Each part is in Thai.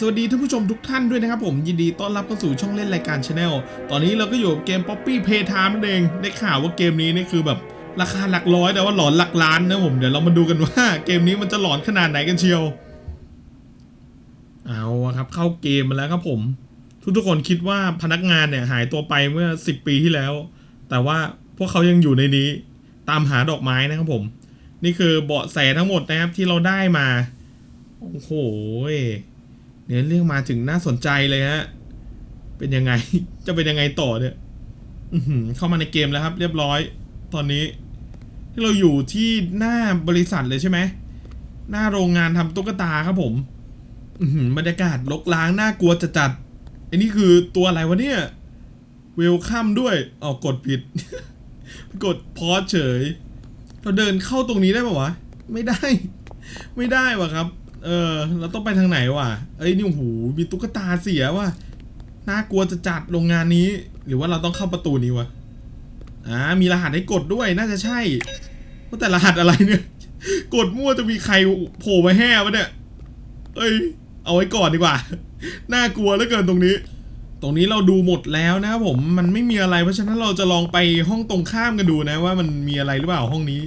สวัสดีท่านผู้ชมทุกท่านด้วยนะครับผมยินดีต้อนรับเข้าสู่ช่องเล่นรายการชาแนลตอนนี้เราก็อยู่กับเกม Poppy Playtime นั่นเองได้ข่าวว่าเกมนี้นี่คือแบบราคาหลักร้อยแต่ว่าหลอนหลักล้านนะผมเดี๋ยวเรามาดูกันว่าเกมนี้มันจะหลอนขนาดไหนกันเชียว เอาครับเข้าเกมมาแล้วครับผม ทุกทุกคนคิดว่าพนักงานเนี่ยหายตัวไปเมื่อ 10 ปีที่แล้ว แต่ว่าพวกเขายังอยู่ในนี้ตามหาดอกไม้นะครับผม นี่คือเบาะแสทั้งหมดนะครับที่เราได้มาโอ้โห เนื้อเรื่องมาถึงน่าสนใจเลยฮะ เป็นยังไง จะเป็นยังไงต่อเนี่ยเข้ามาในเกมแล้วครับ เรียบร้อย ตอนนี้ที่เราอยู่ที่หน้าบริษัทเลยใช่ไหม หน้าโรงงานทำตุ๊กตาครับผมบรรยากาศลกล้างน่ากลัวจะจัดอ้นี่คือตัวอะไรวะเนี่ยเวลคัมด้วยเอ๋อกดผิด กดพอเฉย เราเดินเข้าตรงนี้ได้ปะวะ ไม่ได้ ไม่ได้วะครับ เออ เราต้องไปทางไหนวะ เอ้ยนี่โอ้โหมีตุ๊กตาเสียว่ะ น่ากลัวจะจัดโรงงานนี้ หรือว่าเราต้องเข้าประตูนี้วะ อ่า มีรหัสให้กดด้วย น่าจะใช่ว่าแต่รหัสอะไรเนี่ย กดมั่วจะมีใครโผล่มาแห่วะเนี่ย เอ้ย เอาไว้ก่อนดีกว่า น่ากลัวเหลือเกินตรงนี้ ตรงนี้เราดูหมดแล้วนะครับผม มันไม่มีอะไร เพราะฉะนั้นเราจะลองไปห้องตรงข้ามกันดูนะว่ามันมีอะไรหรือเปล่าห้องนี้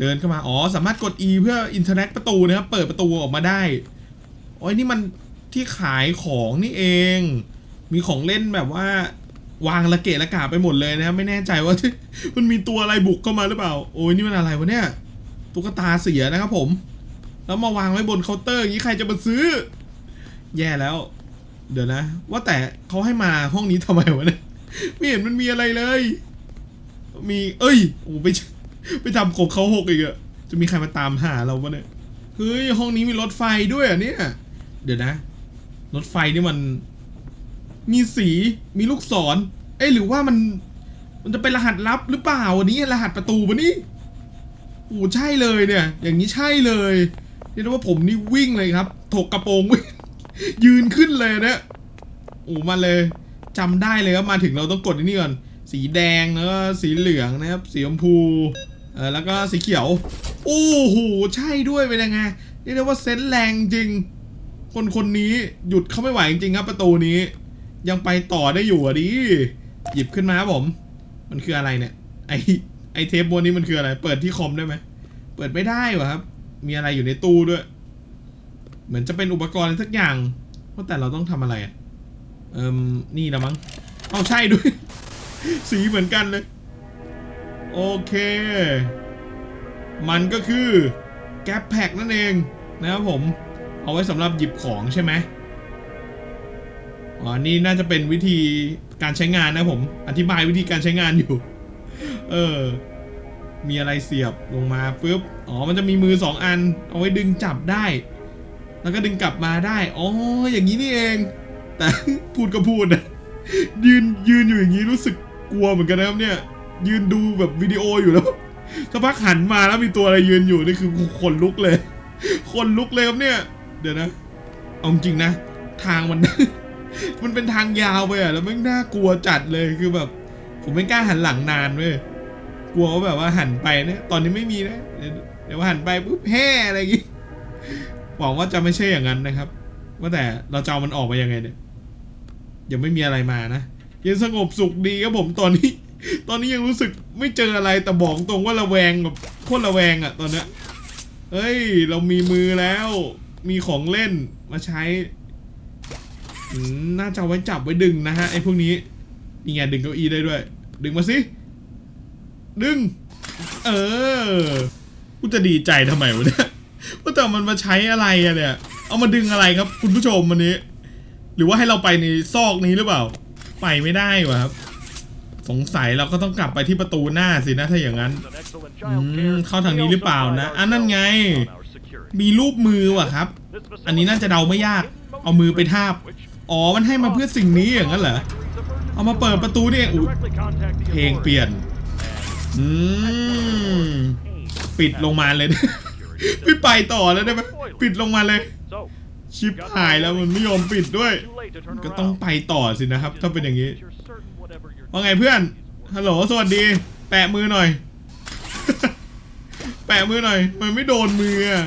เดินเข้ามา อ๋อ สามารถกด E เพื่ออินเทอร์เน็ตประตูนะครับ เปิดประตูออกมาได้โอ้ยนี่มันที่ขายของนี่เอง มีของเล่นแบบว่าวางระเกะระกาไปหมดเลยนะครับไม่แน่ใจว่า มันมีตัวอะไรบุกเข้ามาหรือเปล่า โอ้ยนี่มันอะไรวะเนี่ย ตุ๊กตาเสียนะครับผม แล้วมาวางไว้บนเคาน์เตอร์อย่างนี้ใครจะมาซื้อ แย่แล้ว เดี๋ยวนะ ว่าแต่เขาให้มาห้องนี้ทำไมวะเนี่ย ไม่เห็นมันมีอะไรเลย มี เอ้ย โอ้ไป ไปทำของเขาหกอีกอะจะมีใครมาตามหาเราปะเนี่ยเฮ้ยห้องนี้มีรถไฟด้วยอะเนี่ย เดี๋ยวนะ รถไฟนี่มัน มีสีมีลูกศร เอ้ยหรือว่ามัน มันจะเป็นรหัสลับหรือเปล่าอันนี้รหัสประตูปะนี่โอ้ใช่เลยเนี่ย อย่างนี้ใช่เลยเรียกว่าผมนี่วิ่งเลยครับถกกระโปรงวิ่งยืนขึ้นเลยเนี่ยโอ้มาเลยจำได้เลยว่ามาถึงเราต้องกดนนี่ก่อนสีแดงแล้วก็สีเหลืองนะครับ สีชมพู เออแล้วก็สีเขียวโอ้โหใช่ด้วยเป็นยังไงเรียกได้ว่าเซนแรงจริง คนคนนี้หยุดเขาไม่ไหวจริงครับประตูนี้ ยังไปต่อได้อยู่อะดิหยิบขึ้นมาครับผม มันคืออะไรเนี่ย ไอไอเทปบนนี้มันคืออะไร เปิดที่คอมได้ไหมเปิดไม่ได้วะครับ มีอะไรอยู่ในตู้ด้วย เหมือนจะเป็นอุปกรณ์อะไรสักอย่างว่าแต่เราต้องทำอะไรอะเอิมนี่ละมั้งเอาใช่ด้วย สีเหมือนกันเลย โอเค มันก็คือแก๊ปแพ็กนั่นเองนะครับผม เอาไว้สำหรับหยิบของใช่ไหมอ๋อ นี่น่าจะเป็นวิธีการใช้งานนะผม อธิบายวิธีการใช้งานอยู่ เออ มีอะไรเสียบลงมาปุ๊บ อ๋อ มันจะมีมือสองอัน เอาไว้ดึงจับได้ แล้วก็ดึงกลับมาได้ อ๋อ อย่างนี้นี่เอง แต่พูดก็พูดนะยืนยืนอยู่อย่างนี้รู้สึกกลัวเหมือนกันนะครับเนี่ย ยืนดูแบบวิดีโออยู่แล้วสักพักหันมาแล้วมีตัวอะไรยืนอยู่นี่คือขนลุกเลยขนลุกเลยครับเนี่ย เดี๋ยวนะ เอาจริงนะ ทางมัน มันเป็นทางยาวไปอะแล้วมันน่ากลัวจัดเลยคือแบบ ผมไม่กล้าหันหลังนานเว้ยกลัวว่าแบบว่าหันไปเนี่ยตอนนี้ไม่มีนะ เดี๋ยวหันไปปุ๊บแห่อะไรอย่างงี้หวังว่าจะไม่ใช่อย่างนั้นนะครับว่าแต่เราจะเอามันออกมายังไงเนี่ยยังไม่มีอะไรมานะยังสงบสุขดีครับผมตอนนี้ ตอนนี้ยังรู้สึกไม่เจออะไรแต่บอกตรงว่าระแวงแบบโคตรระแวงอะตอนเนี้ยเฮ้ย เรามีมือแล้ว มีของเล่นมาใช้น่าจะไว้จับไว้ดึงนะฮะไอ้พวกนี้นี่ไงดึงเก้าอี้ได้ด้วย ดึงมาสิดึง เออกูจะดีใจทำไมวะเนี่ยว่าแต่มันมาใช้อะไรอะเนี่ย เอามาดึงอะไรครับ คุณผู้ชมวันนี้ หรือว่าให้เราไปในซอกนี้หรือเปล่า ไปไม่ได้วะครับ สงสัยเราก็ต้องกลับไปที่ประตูหน้าสินะถ้าอย่างนั้นอืมเข้าทางนี้หรือเปล่านะอันนั้นไง มีรูปมือว่ะครับ อันนี้น่าจะเดาไม่ยาก เอามือไปทาบ อ๋อมันให้มาเพื่อสิ่งนี้อย่างนั้นเหรอ เอามาเปิดประตูนี่เองอุ๊ยเพลงเปลี่ยน อืมปิดลงมาเลย ไม่ไปต่อแล้วได้ไหมปิดลงมาเลยชิปหายแล้วมันไม่ยอมปิดด้วย ก็ต้องไปต่อสินะครับ ถ้าเป็นอย่างนี้ ว่าไงเพื่อน ฮัลโหล สวัสดี แปะมือหน่อย แปะมือหน่อย มันไม่โดนมืออะ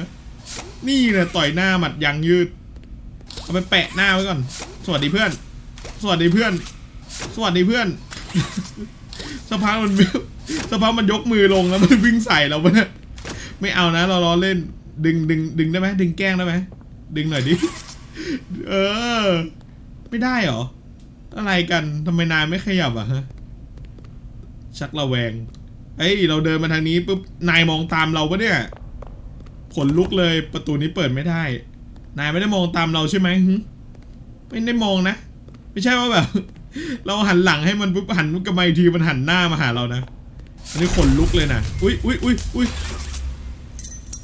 นี่แหละต่อยหน้าหมัดยางยืด เอาไปแปะหน้าไว้ก่อน สวัสดีเพื่อน สวัสดีเพื่อน สวัสดีเพื่อนสภาพกมันสภาพกมันยกมือลงแล้วมันวิ่งใส่เราปะเนี่ยไม่เอานะ เราล้อเล่น ดึงดึงดึงได้ไหมดึงแกล้งได้ไหมดึงหน่อยดิ เออ ไม่ได้หรอ อะไรกันทำไมนายไม่ขยับอะฮะ ชักระแวง เอ้ย เราเดินมาทางนี้ปุ๊บ นายมองตามเราปะเนี่ยขนลุกเลยประตูนี้เปิดไม่ได้ นายไม่ได้มองตามเราใช่ไหมไม่ได้มองนะ ไม่ใช่ว่าแบบ เราหันหลังให้มันปุ๊บหันกลับมาอีกทีมันหันหน้ามาหาเรานะ อันนี้ขนลุกเลยนะอุ้ยอุ้ยอุ้ยอุ้ย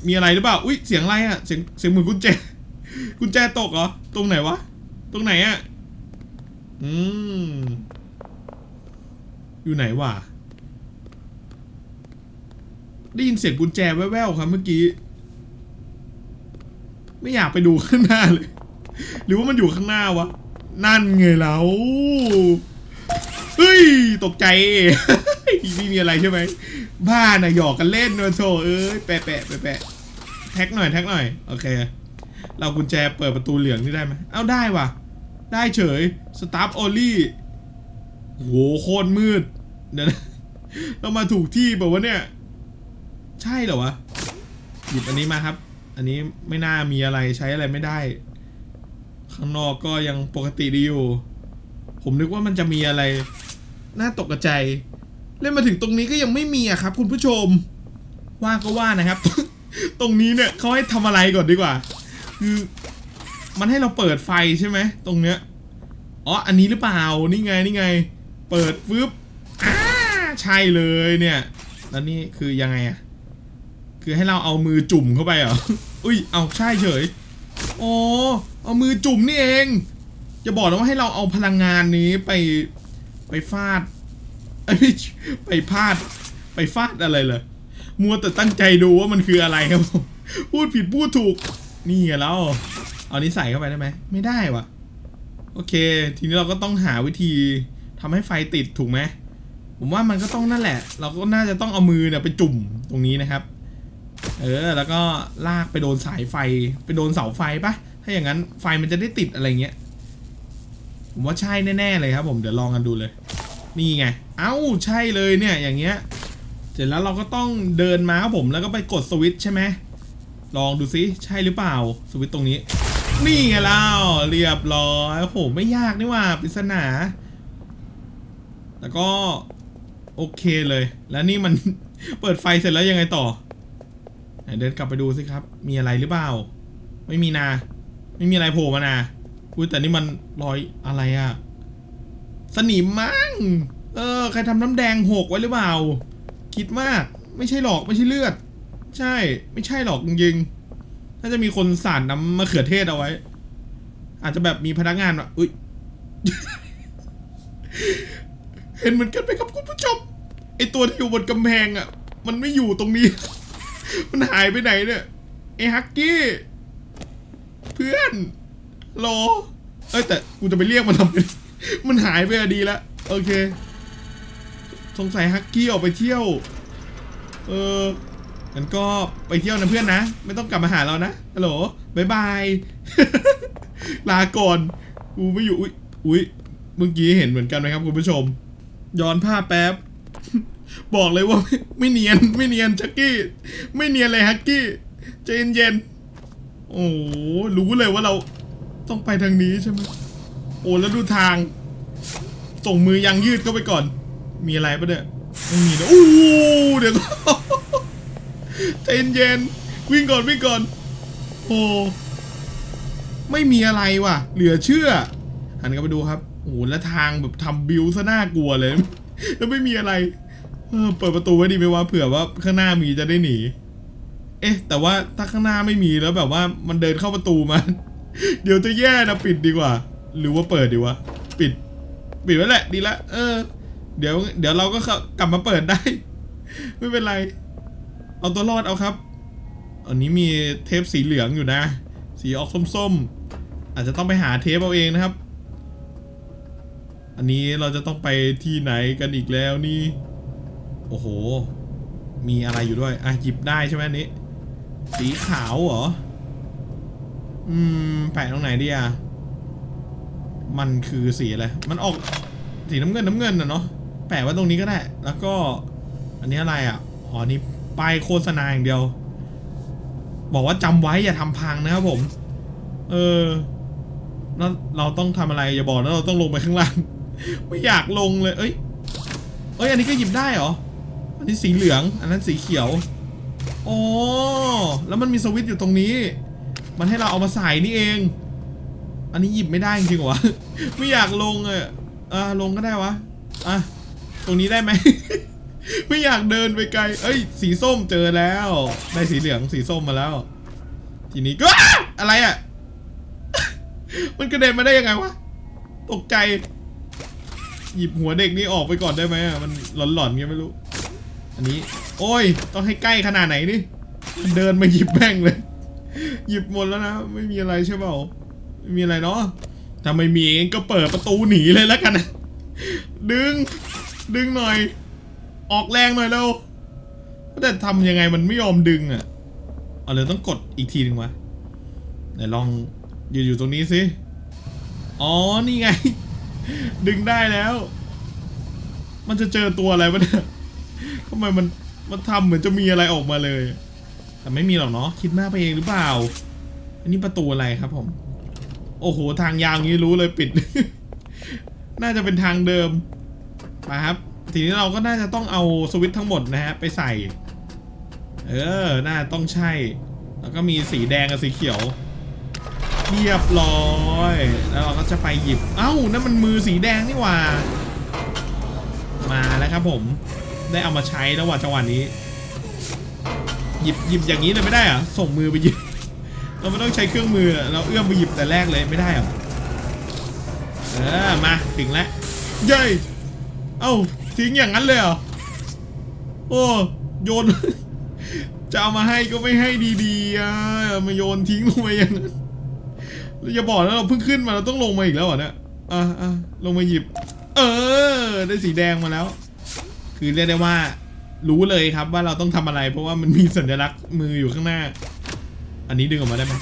มีอะไรหรือเปล่า อุ้ยเสียงอะไรอะเสียงเสียงเหมือนกุญแจ กุญแจตกเหรอ ตรงไหนวะ ตรงไหนอะ อืม อยู่ไหนวะ ได้ยินเสียงกุญแจแว่วๆครับเมื่อกี้ ไม่อยากไปดูข้างหน้าเลย หรือว่ามันอยู่ข้างหน้าวะ นั่นไงแล้วเฮ้ย ตกใจไม่มีอะไรใช่ไหม บ้าน่ะหยอกกันเล่นนะโถเอ้ยแปะแปะแปะแปะแท็กหน่อยแท็กหน่อย โอเค เรากุญแจเปิดประตูเหลืองนี่ได้ไหม เอ้าได้ว่ะ ได้เฉยสตาร์ o โอลี่โหโคตรมืดเดี๋ยวนะเรามาถูกที่แบบว่าเนี่ย ใช่เหรอวะ หยิบอันนี้มาครับ อันนี้ไม่น่ามีอะไรใช้อะไรไม่ได้ ข้างนอกก็ยังปกติดีอยู่ ผมนึกว่ามันจะมีอะไร น่าตกใจ เล่นมาถึงตรงนี้ก็ยังไม่มีอะครับ คุณผู้ชม ว่าก็ว่านะครับ ตรงนี้เนี่ยเขาให้ทำอะไรก่อนดีกว่า คือ มันให้เราเปิดไฟใช่ไหมตรงเนี้ยอ๋ออันนี้หรือเปล่านี่ไงนี่ไง เปิดฟึบอ่าใช่เลยเนี่ยแล้วนี่คือยังไงอะคือให้เราเอามือจุ่มเข้าไปเหรออุ้ยเอาใช่เฉยอ๋อเอามือจุ่มนี่เองจะบอกนะว่าให้เราเอาพลังงานนี้ไปไปฟาดเอ้ยไม่ใช่ไปพาดไปฟาดอะไรเลยมัวแต่ตั้งใจดูว่ามันคืออะไรครับผมพูดผิดพูดถูกนี่ไงแล้ว เอานี้ใส่เข้าไปได้ไหม ไม่ได้วะโอเค ทีนี้เราก็ต้องหาวิธีทำให้ไฟติดถูกไหม ผมว่ามันก็ต้องนั่นแหละ เราก็น่าจะต้องเอามือเนี่ยไปจุ่มตรงนี้นะครับ เออ แล้วก็ลากไปโดนสายไฟ ไปโดนเสาไฟปะถ้าอย่างนั้นไฟมันจะได้ติดอะไรเงี้ย ผมว่าใช่แน่ๆเลยครับ ผมเดี๋ยวลองกันดูเลย นี่ไง เอ้าใช่เลยเนี่ยอย่างเงี้ย เสร็จแล้วเราก็ต้องเดินมาครับผมแล้วก็ไปกดสวิตช์ใช่ไหมลองดูซิใช่หรือเปล่าสวิตช์ตรงนี้ นี่ไงเล่าเรียบร้อยโอ้โหไม่ยากนี่ว่าปริศนา แล้วก็ โอเคเลย แล้วนี่มัน เปิดไฟเสร็จแล้วยังไงต่อเดินกลับไปดูสิครับ มีอะไรหรือเปล่า ไม่มีนา ไม่มีอะไรโผล่มานาอุ้ยแต่นี่มันรอยอะไรอะสนิมมั้งเออใครทำน้ำแดงหกไว้หรือเปล่า คิดมาก ไม่ใช่หรอกไม่ใช่เลือด ใช่ ไม่ใช่หรอกจริงๆ น่าจะมีคนสาดน้ำมะเขือเทศเอาไว้ อาจจะแบบมีพนักงานว่าอุ้ย เห็นเหมือนกันไหมครับคุณผู้ชม ไอตัวที่อยู่บนกำแพงอะ มันไม่อยู่ตรงนี้ มันหายไปไหนเนี่ยไอฮักกี้ เพื่อนรอเอ้ยแต่กูจะไปเรียกมันทำไมมันหายไปอะดีแล้วโอเค สงสัยฮักกี้ออกไปเที่ยว เออ งั้นก็ไปเที่ยวนะเพื่อนนะ ไม่ต้องกลับมาหาเรานะฮัลโหลบายบาย ลาก่อนกูไม่อยู่อุ๊ยอุ๊ยเมื่อกี้เห็นเหมือนกันไหมครับคุณผู้ชม ย้อนภาพแป๊บ บอกเลยว่าไม่ไมเนียนไม่เนียนชักกี้ ไม่เนียนเลยฮักกี้ใจเย็นๆโอ้โหรู้เลยว่าเราต้องไปทางนี้ใช่ไหมโอ้แล้วดูทาง ส่งมือยังยืดเข้าไปก่อน มีอะไรปะเนี่ยไม่มีนะอู้เดี๋ยว ใจเย็นๆวิ่งก่อนวิ่งก่อน โอ้ไม่มีอะไรว่ะ เหลือเชื่อหันกลับไปดูครับโอ้โหแล้วทางแบบทำบิวซะน่ากลัวเลย แล้วไม่มีอะไรเออเปิดประตูไว้ดีไหมวะเผื่อว่าข้างหน้ามีจะได้หนี เอ๊ะ แต่ว่าถ้าข้างหน้าไม่มีแล้วแบบว่ามันเดินเข้าประตูมา เดี๋ยวจะแย่นะปิดดีกว่า หรือว่าเปิดดีวะ ปิด ปิดไว้แหละ ดีละ เออ เดี๋ยว เดี๋ยวเราก็กลับมาเปิดได้ ไม่เป็นไร เอาตัวรอดเอาครับ อันนี้มีเทปสีเหลืองอยู่นะ สีออกส้มๆ อาจจะต้องไปหาเทปเอาเองนะครับ อันนี้เราจะต้องไปที่ไหนกันอีกแล้วนี่ โอ้โห มีอะไรอยู่ด้วย อะหยิบได้ใช่ไหมนี้ สีขาวเหรอ อืม แปะตรงไหนดีอะ มันคือสีอะไร มันออกสีน้ำเงินน้ำเงินนะเนาะ แปะไว้ตรงนี้ก็ได้ แล้วก็ อันนี้อะไรอะ อ๋อ นี่ ป้ายโฆษณาอย่างเดียว บอกว่าจำไว้อย่าทำพังนะครับผม เออแล้วเราต้องทำอะไรอย่าบอกนะเราต้องลงไปข้างล่าง ไม่อยากลงเลย เอ้ย เอ้ย อันนี้ก็หยิบได้เหรอ อันนี้สีเหลือง อันนั้นสีเขียวอ๋อแล้วมันมีสวิตช์อยู่ตรงนี้ มันให้เราเอามาใส่นี่เอง อันนี้หยิบไม่ได้จริงหรอวะไม่อยากลงเลยอะลงก็ได้วะ อะ ตรงนี้ได้ไหม ไม่อยากเดินไปไกล เอ้ย สีส้มเจอแล้ว ได้สีเหลืองสีส้มมาแล้ว ทีนี้ก็อะไรอะ มันกระเด็นมาได้ยังไงวะ ตกใจ หยิบหัวเด็กนี่ออกไปก่อนได้ไหมอะ มันหลอนๆไงไม่รู้ อันนี้ โอ้ย ต้องให้ใกล้ขนาดไหนนี่ เดินมาหยิบแม่งเลย หยิบหมดแล้วนะ ไม่มีอะไรใช่เปล่าไม่มีอะไรเนาะถ้าไม่มีเองก็เปิดประตูหนีเลยแล้วกันนะดึง ดึงหน่อย ออกแรงหน่อยเร็วแต่ทำยังไงมันไม่ยอมดึงอะเอาเลยต้องกดอีกทีหนึ่งวะไหนลองยืนอยู่ตรงนี้สิ อ๋อ นี่ไง ดึงได้แล้ว มันจะเจอตัวอะไรวะเนี่ยทำไมมันมันทำเหมือนจะมีอะไรออกมาเลย แต่ไม่มีหรอกเนาะคิดมากไปเองหรือเปล่า อันนี้ประตูอะไรครับผม โอ้โห ทางยาวงี้รู้เลยปิด น่าจะเป็นทางเดิมมาครับ ทีนี้เราก็น่าจะต้องเอาสวิตทั้งหมดนะฮะไปใส่ เออ น่าต้องใช่ แล้วก็มีสีแดงกับสีเขียว เรียบร้อย แล้วเราก็จะไปหยิบ เอ้า นั่นมันมือสีแดงนี่หว่า มาแล้วครับผม ได้เอามาใช้แล้วว่ะจังหวะนี้ หยิบหยิบอย่างนี้เลยไม่ได้อะส่งมือไปหยิบ เราไม่ต้องใช้เครื่องมือ เราเอื้อมไปหยิบแต่แรกเลยไม่ได้เหรอเออ มา ถึงแล้ว เย้ยเอ้า ทิ้งอย่างนั้นเลยเหรอ โอ้ โยน จะเอามาให้ก็ไม่ให้ดีๆอะมาโยนทิ้งลงไปอย่างนั้นแล้วอย่าบอกนะเราเพิ่งขึ้นมาเราต้องลงมาอีกแล้วเหรอเนี่ยอะอะลงมาหยิบ เออ ได้สีแดงมาแล้ว คือเรียกได้ว่า รู้เลยครับว่าเราต้องทำอะไร เพราะว่ามันมีสัญลักษณ์มืออยู่ข้างหน้า อันนี้ดึงออกมาได้ไหม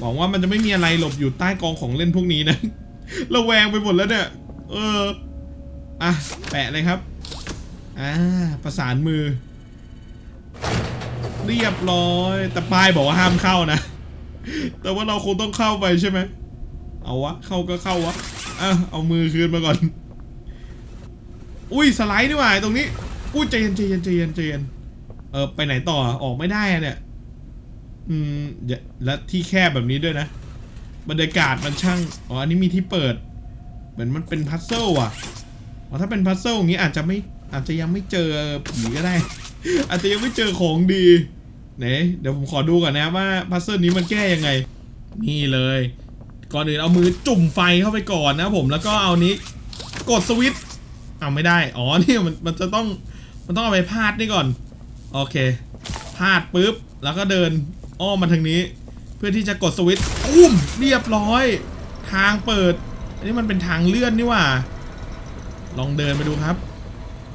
หวังว่ามันจะไม่มีอะไรหลบอยู่ใต้กองของเล่นพวกนี้นะระแวงไปหมดแล้วเนี่ย เออ อะ แปะเลยครับ อ่า ประสานมือ เรียบร้อย แต่ป้ายบอกว่าห้ามเข้านะ แต่ว่าเราคงต้องเข้าไปใช่ไหม เอาวะ เข้าก็เข้าวะอะเอามือคืนมาก่อน อุ้ยสไลด์นี่หว่าตรงนี้อุ้ยใจเย็นใจเย็นใจเย็นใจเย็นเออไปไหนต่อออกไม่ได้อะเนี่ย อืมและที่แคบแบบนี้ด้วยนะ บรรยากาศมันช่าง อ๋อ อันนี้มีที่เปิด เหมือนมันเป็นพัซเซิลอะ อ๋อถ้าเป็นพัซเซิลอย่างนี้อาจจะไม่อาจจะยังไม่เจอผีก็ได้ อาจจะยังไม่เจอของดีไหนเดี๋ยวผมขอดูก่อนนะว่าพัซเซิลนี้มันแก้ยังไง นี่เลย ก่อนอื่นเอามือจุ่มไฟเข้าไปก่อนนะผมแล้วก็เอานี้กดสวิตช์เอาไม่ได้ อ๋อนี่มันมันจะต้องมันต้องเอาไปพาดนี่ก่อน โอเค พาดปุ๊บ แล้วก็เดินอ้อมมาทางนี้ เพื่อที่จะกดสวิตช์อุ้มเรียบร้อย ทางเปิด อันนี้มันเป็นทางเลื่อนนี่ว่า ลองเดินไปดูครับ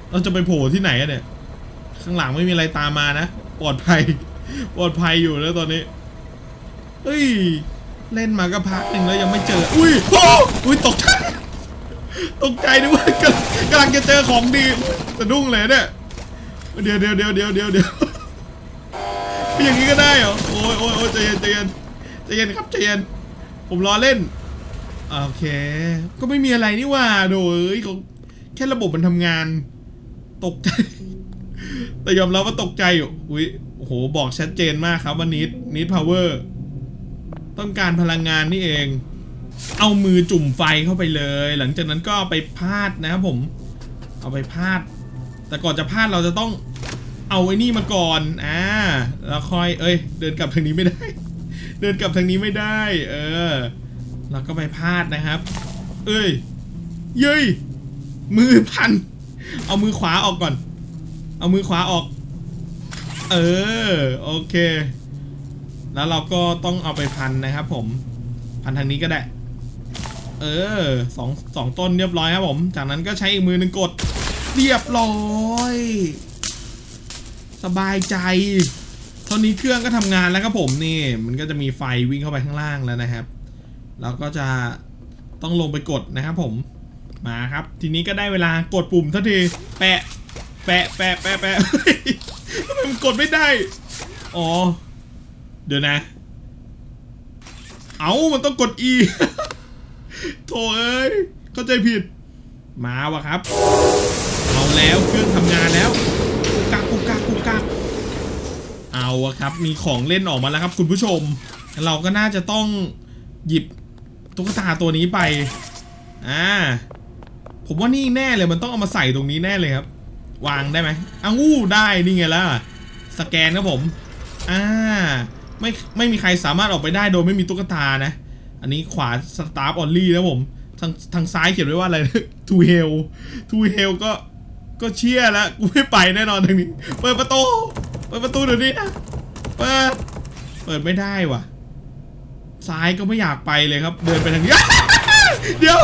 เราจะไปโผล่ที่ไหนเนี่ย ข้างหลังไม่มีอะไรตามมานะ ปลอดภัย ปลอดภัยอยู่แล้วตอนนี้ เฮ้ย เล่นมาก็พักหนึ่งแล้วยังไม่เจอ อุ้ยโอ้อุ้ยตกใจ ตกใจนึกว่ากำลังจะเจอของดีสะดุ้งเลยเนี่ย เดี๋ยวเดี๋ยวเดี๋ยวเดี๋ยวเดี๋ยวเดี๋ยวอย่างนี้ก็ได้เหรอ โอ้ยโอ้ยโอ้ยใจเย็นใจเย็นใจเย็นครับใจเย็น ผมรอเล่นโอเค ก็ไม่มีอะไรนี่ว่าโดยเขา ค่ระบบมันทำงาน ตกใจ แต่ยอมรับว่าตกใจอยู่อุ้ยโอ้โห บอกชัดเจนมากครับว่านิดนิดพาวเวอร์ต้องการพลังงานนี่เอง เอามือจุ่มไฟเข้าไปเลย หลังจากนั้นก็ไปพาดนะครับผม เอาไปพาด แต่ก่อนจะพาดเราจะต้องเอาไอ้นี่มาก่อน อ่า แล้วค่อย เอ้ย เดินกลับทางนี้ไม่ได้ เดินกลับทางนี้ไม่ได้ เออ แล้วก็ไปพาดนะครับ เอ้ย เย้ย มือพัน เอามือขวาออกก่อน เอามือขวาออก เออ โอเค แล้วเราก็ต้องเอาไปพันนะครับผม พันทางนี้ก็ได้ เออสองสองต้นเรียบร้อยครับผม จากนั้นก็ใช้อีกมือหนึ่งกด เรียบร้อย สบายใจเท่านี้เครื่องก็ทำงานแล้วครับผมนี่ มันก็จะมีไฟวิ่งเข้าไปข้างล่างแล้วนะครับเราก็จะต้องลงไปกดนะครับผม มาครับ ทีนี้ก็ได้เวลากดปุ่มทันทีแปะ แปะแปะแปะแปะเฮ้ทำไมมันกดไม่ได้ อ๋อ เดี๋ยวนะ เอามันต้องกด E โถเอ้ย เข้าใจผิด มาวะครับ เอาแล้วเครื่องทำงานแล้วกุกกักกุกกักกุกกักเอาอะครับ มีของเล่นออกมาแล้วครับ คุณผู้ชม เราก็น่าจะต้องหยิบตุ๊กตาตัวนี้ไป อ่า ผมว่านี่แน่เลยมันต้องเอามาใส่ตรงนี้แน่เลยครับ วางได้ไหมอ้าวู้ได้นี่ไงล่ะสแกนครับผมอ่าไม่ไม่มีใครสามารถออกไปได้โดยไม่มีตุ๊กตานะ อันนี้ขวาสตาร์ o อ l ลี่นะผมทางทางซ้ายเขียนไว้ว่าอะไร to hell to hell ก็ก็เชี่ยแล้วกูไม่ไปแน่นอนทางนี้ เปิดประตูเปิดประตูเดี๋ยวนี้นะเปิดเปิดไม่ได้ว่ะ ซ้ายก็ไม่อยากไปเลยครับ เดินไปทางนี้เดี๋ยว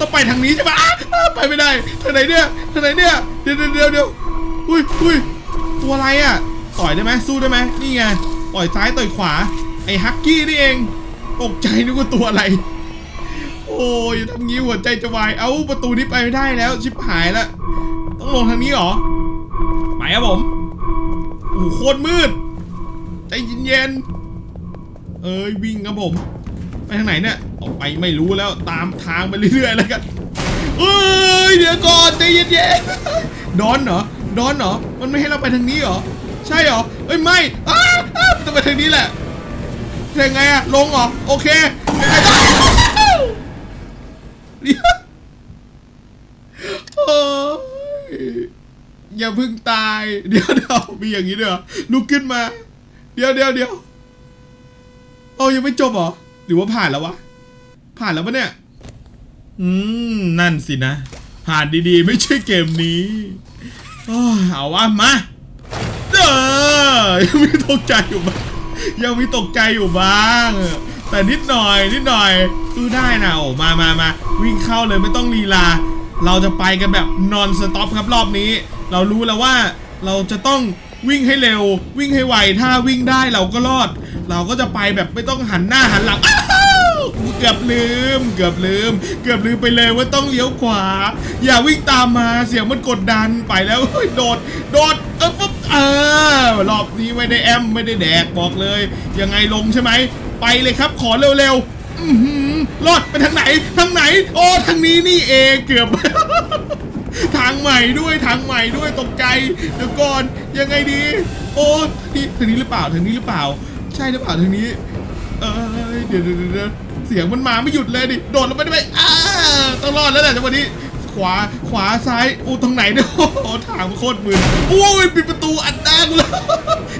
ต้องไปทางนี้ใช่ปะอะอะไปไม่ได้ทางไหนเนี่ยทางไหนเนี่ยเดี๋ยวเดี๋ยวเดี๋ยวอุ้ยอุ้ยตัวอะไรอะต่อยได้ไหมสู้ได้ไหมนี่ไงต่อยซ้ายต่อยขวา ไอ้ฮักกี้นี่เองตกใจนึกว่าตัวอะไร โอ้ยทำงี้หัวใจจะวายเอ้าประตูนี้ไปไม่ได้แล้ว ชิบหายล้วต้องลงทางนี้หรอไปครับผมโอ้โหโคตรมืดใจเย็นๆเอ้ยวิ่งครับผม ไปทางไหนเนี่ย ออกไปไม่รู้แล้วตามทางไปเรื่อยๆแล้วกันเอ้ยเดี๋ยวก่อนใจเย็นๆดอนเหรอดอนเหรอมันไม่ให้เราไปทางนี้เหรอใช่เหรอเอ้ยไม่อ้าต้องไปทางนี้แหละยังไงอะลงเหรอโอเคยังไงต่อเดี๋ยวโอ้ยอย่าเพึ่งตาย เดี๋ยวเดี๋ยวมีอย่างนี้ด้วยเหรอลุกขึ้นมา เดี๋ยวเดี๋ยวเดี๋ยวโอ้ยังไม่จบเหรอ หรือว่าผ่านแล้ววะ ผ่านแล้วปะเนี่ย อืม นั่นสินะ ผ่านดีๆ ไม่ใช่เกมนี้เอาวะมาเออยังมีตกใจอยู่บ้างยังมีตกใจอยู่บ้าง แต่นิดหน่อย นิดหน่อยสู้ได้นะโอ้มามามาวิ่งเข้าเลยไม่ต้องลีลา เราจะไปกันแบบนอนสต็อปครับรอบนี้ เรารู้แล้วว่าเราจะต้องวิ่งให้เร็ว วิ่งให้ไวถ้าวิ่งได้เราก็รอด เราก็จะไปแบบไม่ต้องหันหน้าหันหลัง เกือบลืม เกือบลืม เกือบลืมไปเลยว่าต้องเลี้ยวขวา อย่าวิ่งตามมาเสียงมันกดดันไปแล้วโดด โดดเออปุ๊บเออรอบนี้ไม่ได้แอมไม่ได้แดกบอกเลย ยังไงลงใช่ไหม ไปเลยครับขอเร็วๆอือหือรอดไปทางไหนทางไหน โอ้ทางนี้นี่เองเกือบทางใหม่ด้วยทางใหม่ด้วยตกใจเดี๋ยวก่อนยังไงดี โอ้นี่ทางนี้หรือเปล่าทางนี้หรือเปล่า ใช่หรือเปล่าทางนี้ เอยเดี๋ยวเดี๋ยว เสียงมันมาไม่หยุดเลยดิ โดดลงไปได้ไหมอ้าต้องรอดแล้วแหละจังหวะนี้ ขวา ขวา ซ้ายโอ้ทางไหนเนี่ย โอ้โหทางมันโคตรมืดโอ้ยปิดประตูอัดหน้ากูแล้ว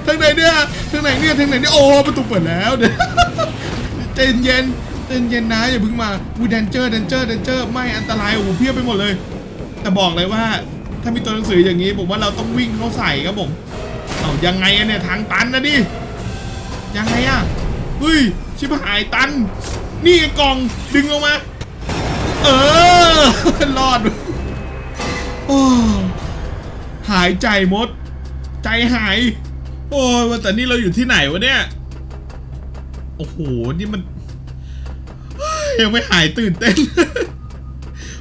ทางไหนเนี่ย ทางไหนเนี่ย ทางไหนเนี่ย โอ้ประตูเปิดแล้วเดี๋ยวใจเย็นใจเย็นนะอย่าเพิ่งมาวูแดนเจอร์แดนเจอร์แดนเจอร์ ไม่อันตรายโอ้โหเพียบไปหมดเลย แต่บอกเลยว่า ถ้ามีตัวหนังสืออย่างนี้ ผมว่าเราต้องวิ่งเข้าใส่ครับผม เอายังไงอะเนี่ยทางตันนะดิ ยังไงอะเฮ้ยชิบหายตัน นี่ไงกล่องดึงลงมา เออรอดโอ้หายใจหมด ใจหาย โอ้ยแต่นี่เราอยู่ที่ไหนวะเนี่ย โอ้โห นี่มัน ยังไม่หายตื่นเต้น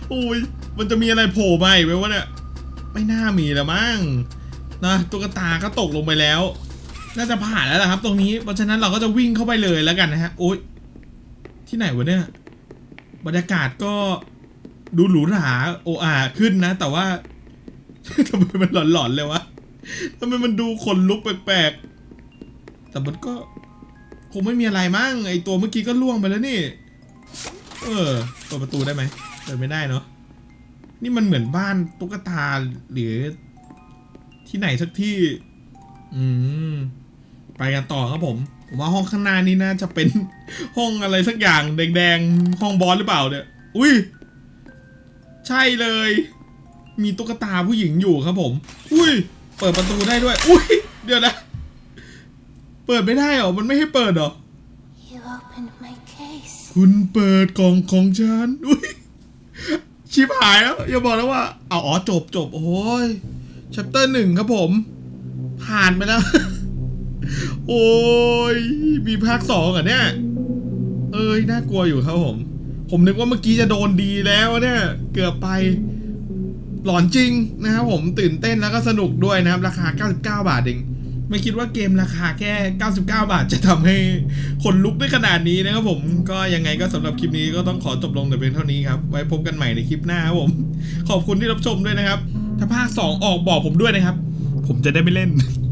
โอ้ย มันจะมีอะไรโผล่มาอีกไหมวะเนี่ย ไม่น่ามีแล้วมั้ง นะตุ๊กตาก็ตกลงไปแล้ว น่าจะผ่านแล้วล่ะครับ ตรงนี้ เพราะฉะนั้นเราก็จะวิ่งเข้าไปเลยแล้วกันนะฮะ โอ้ย ที่ไหนวะเนี่ย บรรยากาศก็ดูหรูหราโออาขึ้นนะ แต่ว่าทำไมมันหลอนๆเลยวะทำไมมันดูขนลุกแปลกๆ แต่มันก็คงไม่มีอะไรมั้งไอตัวเมื่อกี้ก็ล่วงไปแล้วนี่ เออเปิดประตูได้ไหมเปิดไม่ได้เนาะนี่มันเหมือนบ้านตุ๊กตาหรือ ที่ไหนสักที่ อืม ไปกันต่อครับผม ผมว่าห้องข้างหน้านี้น่าจะเป็นห้องอะไรสักอย่างแดงๆ ห้องบอสหรือเปล่าเนี่ย อุ้ย ใช่เลย มีตุ๊กตาผู้หญิงอยู่ครับผม อุ้ย เปิดประตูได้ด้วย อุ้ย เดี๋ยวนะ เปิดไม่ได้เหรอ มันไม่ให้เปิดเหรอ You opened my case. คุณเปิดกล่องของฉัน อุ้ย ชิบหายแล้ว อย่าบอกแล้วว่า เอาอ๋อจบจบโอ้ยชัปเตอร์หนึ่งครับผม ผ่านไปแล้ว โอ้ย มีภาคสองอะเนี่ย เอ้ย น่ากลัวอยู่ครับผม ผมนึกว่าเมื่อกี้จะโดนดีแล้วเนี่ย เกือบไป หลอนจริงนะครับผมตื่นเต้นแล้วก็สนุกด้วยนะครับ ราคา 99 บาทเอง ไม่คิดว่าเกมราคาแค่ 99 บาทจะทำให้คนลุกได้ขนาดนี้นะครับผม ก็ยังไงก็สำหรับคลิปนี้ก็ต้องขอจบลงแต่เพียงเท่านี้ครับ ไว้พบกันใหม่ในคลิปหน้าครับผม ขอบคุณที่รับชมด้วยนะครับ ถ้าภาค 2 ออกบอกผมด้วยนะครับ ผมจะได้ไม่เล่น